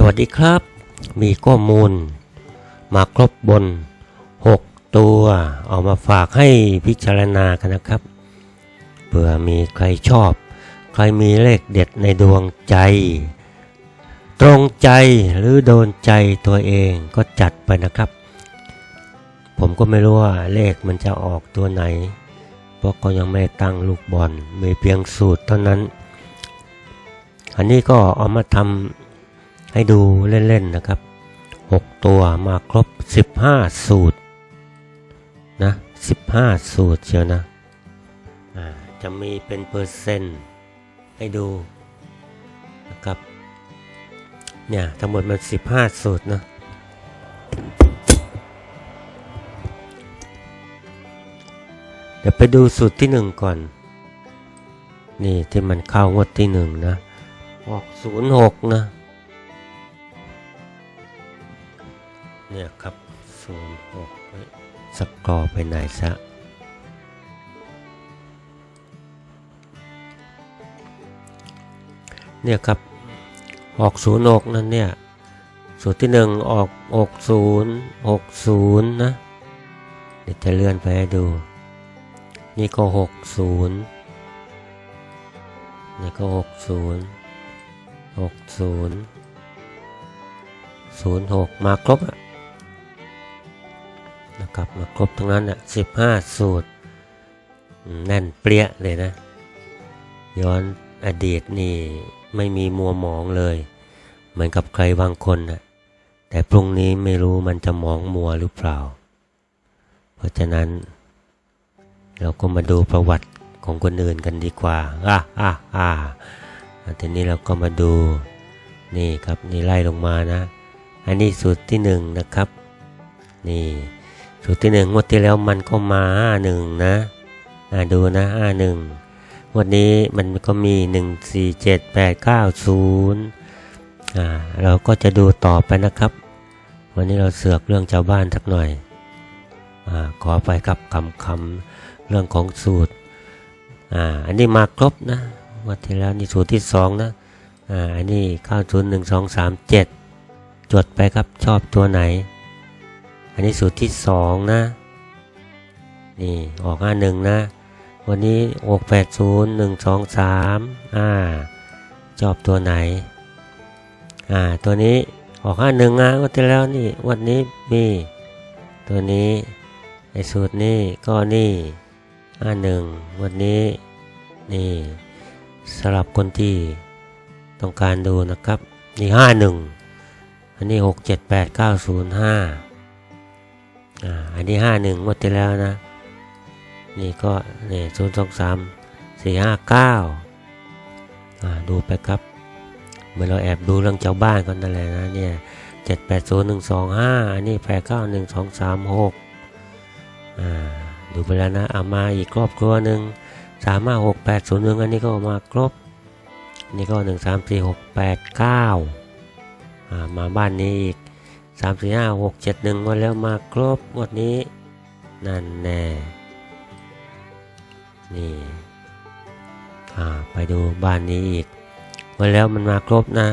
สวัสดีครับ มีข้อมูล มาครบบน 6 ตัวเอามาฝากให้พิจารณากันนะครับเผื่อมีใครชอบ ใครมีเลขเด็ดในดวงใจ ตรงใจหรือโดนใจตัวเองก็จัดไปนะครับ ผมก็ไม่รู้ว่าเลขมันจะออกตัวไหน เพราะก็ยังไม่ตั้งลูกบอลมีเพียงสูตรเท่านั้น อันนี้ก็เอามาทำ ให้ดูเล่นๆนะครับ 6 ตัวมาครบ 15 สูตรนะ15 สูตรเชียวนะจะมีเป็นเปอร์เซ็นต์ให้ดูนะครับเนี่ยทั้งหมดมัน 15 สูตรนะเดี๋ยวไปดูสูตรที่1ก่อน นี่ที่มันเข้างวดที่1นะออก06 นะ เนี่ยครับศูนย์หกสกอร์ไปไหนซะเนี่ยครับออกศูนย์หกนั่นเนี่ยสูตรที่หนึ่งออกหกศูนย์หกศูนย์นะเดี๋ยวจะเลื่อนไปให้ดู นี่ก็หกศูนย์นี่ก็หกศูนย์หกศูนย์ศูนย์หกมาครบอะ ลับมาครบทั้งนั้นอะสิบห้าสูตร แน่นเปรี้ยเลยนะ ย้อนอดีตนี่ไม่มีมัวหมองเลย เหมือนกับใครบางคนนะแต่พรุ่งนี้ไม่รู้มันจะหมองมัวหรือเปล่า เพราะฉะนั้น เราก็มาดูประวัติของคนอื่นกันดีกว่าอ่าอ่าอ่าทีนี้เราก็มาดูนี่ครับนี่ไล่ลงมานะ อันนี้สูตรที่หนึ่งนะครับ นี่ สูตรที่หนึ่งงวดที่แล้วมันก็มาห้าหนึ่งนะอ่าดูนะห้าหนึ่งวันนี้มันก็มีหนึ่งสี่เจ็ดแปดเก้าศูนย์อ่าเราก็จะดูต่อไปนะครับ วันนี้เราเสือกเรื่องชาวบ้านสักหน่อยอ่าขอไปครับคำคำเรื่องของสูตรอ่าอันนี้มาครบนะงวันที่แล้วนี่สูตรที่สองนะอ่าอันนี้เก้าศูนย์หนึ่งสองสามเจ็ดจดไปครับชอบตัวไหน อันนี้สูตรที่สองนะ นี่ออกห้าหนึ่งนะ วันนี้หกแปดศูนย์หนึ่งสองสามอ่าชอบตัวไหน อ่า ตัวนี้ออกห้าหนึ่งนะวันที่แล้วนี่ วันนี้มี ตัวนี้ไอสูตรนี้ก็นี่ห้าหนึ่งวันนี้นี่สำหรับคนที่ต้องการดูนะครับ นี่ห้าหนึ่งอันนี้หกเจ็ดแปดเก้าศูนย์ห้า อันนี้ห้าหนึ่งงวดที่แล้วนะ นี่ก็เนี่ยศูนย์สองสามสี่ห้าเก้าอ่าดูไปครับเหมือนเราแอบดูเรื่องชาวบ้านกันนั่นแหละนะเนี่ยเจ็ดแปดศูนย์หนึ่งสองห้าอันนี้แปดเก้าหนึ่งสองสามหกอ่าดูไปแล้วนะเอามาอีกครอบครัวหนึ่งสามห้าหกแปดศูนย์หนึ่งอันนี้ก็มาครบ นี่ก็หนึ่งสามสี่หกแปดเก้าอ่ามาบ้านนี้อีก สามสี่ห้าหกเจ็ดหนึ่งวันแล้วมาครบงวันนี้ นั่นแน่ นี่ไปดูบ้านนี้อีกวันแล้วมันมาครบนะ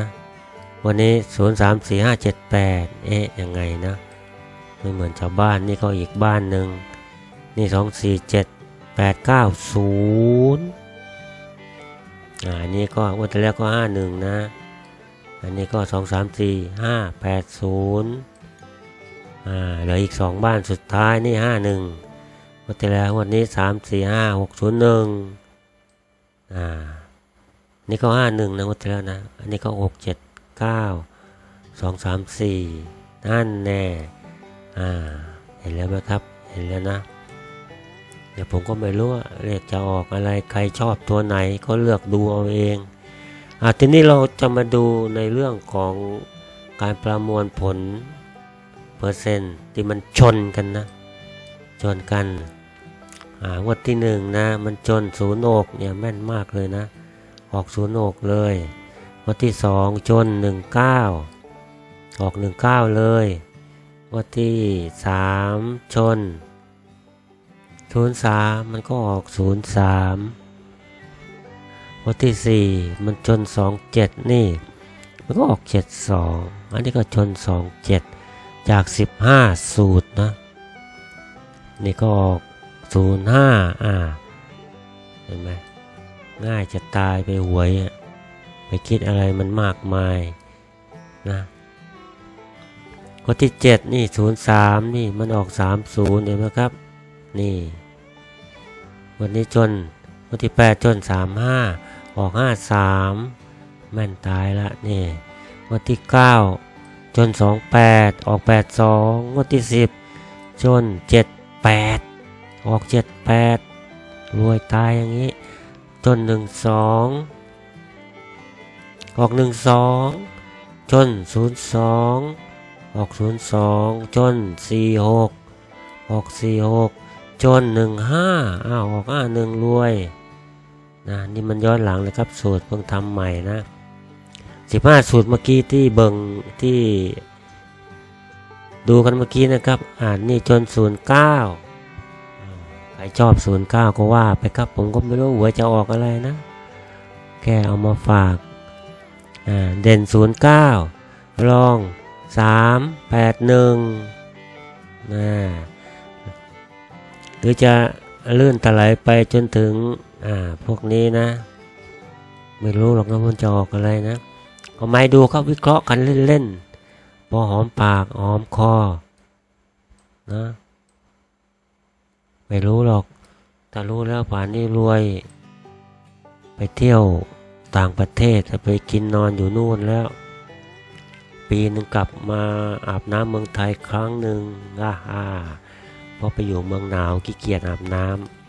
วันนี้ศูนย์สามสี่ห้าเจ็ดแปดเอ๊ะยังไงนะไม่เหมือนชาวบ้านนี่ก็อีกบ้านหนึ่งนี่สองสี่เจ็ดแปดเก้าศูนย์อ่านนี้ก็วันที่แล้วก็ห้าหนึ่งนะ อันนี้ก็สองสามสี่ห้าแปดศูนย์อ่าเหลืออีกสองบ้านสุดท้ายนี่ห้าหนึ่งวันที่แล้ววันนี้สามสี่ห้าหกศูนย์หนึ่งอ่านี่ก็ห้าหนึ่งนะวันที่แล้วนะ อันนี้ก็หกเจ็ดเก้าสองสามสี่นั่นแน่อ่าเห็นแล้วไหมครับ เห็นแล้วนะเดี๋ยวผมก็ไม่รู้ว่าเลขจะออกอะไรใครชอบตัวไหนก็เลือกดูเอาเอง ทีนี้เราจะมาดูในเรื่องของการประมวลผลเปอร์เซ็นต์ที่มันชนกันนะ ชนกันงวดที่หนึ่งนะ มันชนศูนย์อกเนี่ยแม่นมากเลยนะ ออกศูนย์อกเลยงวดที่สองชนหนึ่งเก้าออกหนึ่งเก้าเลยงวดที่สามชนศูนย์สามมันก็ออกศูนย์สาม วดที่สี่มันชนสองเจ็ดนี่ มันก็ออกเจ็ดสองอันนี้ก็ชนสองเจ็ดจากสิบห้าสูตรนะ นี่ก็ออกศูนย์ห้าอ่า เห็นไหมง่ายจะตายไปหวย ไปคิดอะไรมันมากมายนะข้อที่เจ็ดนี่ศูนย์สามนี่มันออกสามศูนย์เห็นไหมครับ นี่ วันนี้จนวันที่แปดจนสามห้า ออกห้าสามแม่นตายละนี่งวันที่เก้าจนสองแปดออกแปดสองงวันที่สิบจนเจ็ดแปดออกเจ็ดแปดรวยตายอย่างนี้จนหนึ่งสองออกหนึ่งสองจนศูนย์สองออกศูนย์สองจนสี่หกออกสี่หกจนหนึ่งห้าอ้าวออกห้าหนึ่งรวย นะนี่มันย้อนหลังเลยครับ สูตรเพิ่งทำใหม่นะสิบห้าสูตรเมื่อกี้ที่เบิงที่ดูกันเมื่อกี้นะครับ อ่านนี่จนศูนย์เก้าใครชอบศูนย์เก้าก็ว่าไปครับ ผมก็ไม่รู้หัวจะออกอะไรนะ แค่เอามาฝาก อ่า เด่นศูนย์เก้ารองสามแปดหนึ่งนะหรือจะลื่นตะไลไปจนถึง อ่าพวกนี้นะ ไม่รู้หรอกนะมันจะออกอะไรนะก็ไม่ดูครับวิเคราะห์กันเล่นๆพอหอมปากหอมคอนะไม่รู้หรอกแต่รู้แล้วป่านนี้รวย ไปเที่ยวต่างประเทศจะไปกินนอนอยู่นู่นแล้ว ปีหนึ่งกลับมาอาบน้ำเมืองไทยครั้งหนึ่งอ่าอ่าเพราะไปอยู่เมืองหนาวขี้เกียจอาบน้ำ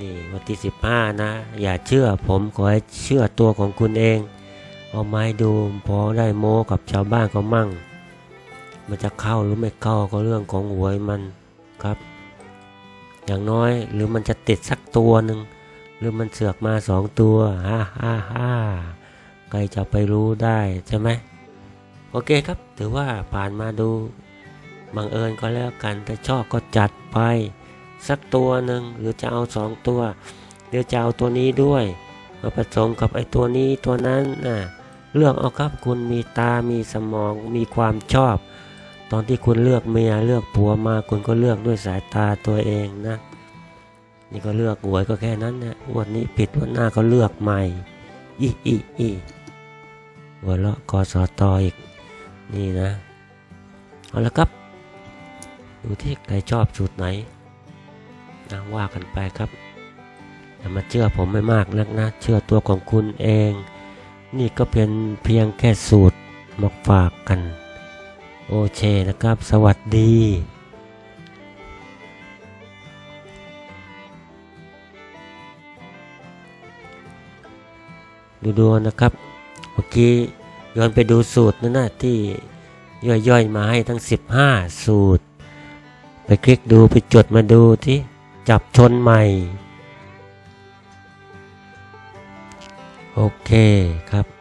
นี่วันที่สิบห้านะ อย่าเชื่อผมขอให้เชื่อตัวของคุณเอง เอาไม้ดูพอได้โม้กับชาวบ้านก็มั่ง มันจะเข้าหรือไม่เข้าก็เรื่องของหวยมันครับ อย่างน้อยหรือมันจะติดสักตัวหนึ่งหรือมันเสือกมาสองตัวฮ่าฮ่าฮ่าใครจะไปรู้ได้ใช่ไหมโอเคครับ ถือว่าผ่านมาดูบังเอิญก็แล้วกันถ้าชอบก็จัดไป สักตัวหนึ่งหรือจะเอาสองตัวหรือจะเอาตัวนี้ด้วยมาผสมกับไอ้ตัวนี้ตัวนั้นนะเลือกเอาครับคุณมีตา มีสมอง มีความชอบ ตอนที่คุณเลือกเมียเลือกผัวมาคุณก็เลือกด้วยสายตาตัวเองนะ นี่ก็เลือกหวยก็แค่นั้นนะวันนี้ผิดวันหน้าก็เลือกใหม่อีอีอีหัวเราะกอสอตออีกนี่นะ เอาละครับ ดูที่ใครชอบสูตรไหน นะว่ากันไปครับอย่ามาเชื่อผมไม่มากนักนะ เชื่อตัวของคุณเอง นี่ก็เป็นเพียงแค่สูตรมาฝากกัน โอเคนะครับ สวัสดีดูดูนะครับเมื่อกี้ย้อนไปดูสูตรนั่นนะที่ย่อยๆมาให้ทั้ง 15 สูตร ไปคลิกดูไปจดมาดูที่ จับชนใหม่ โอเคครับ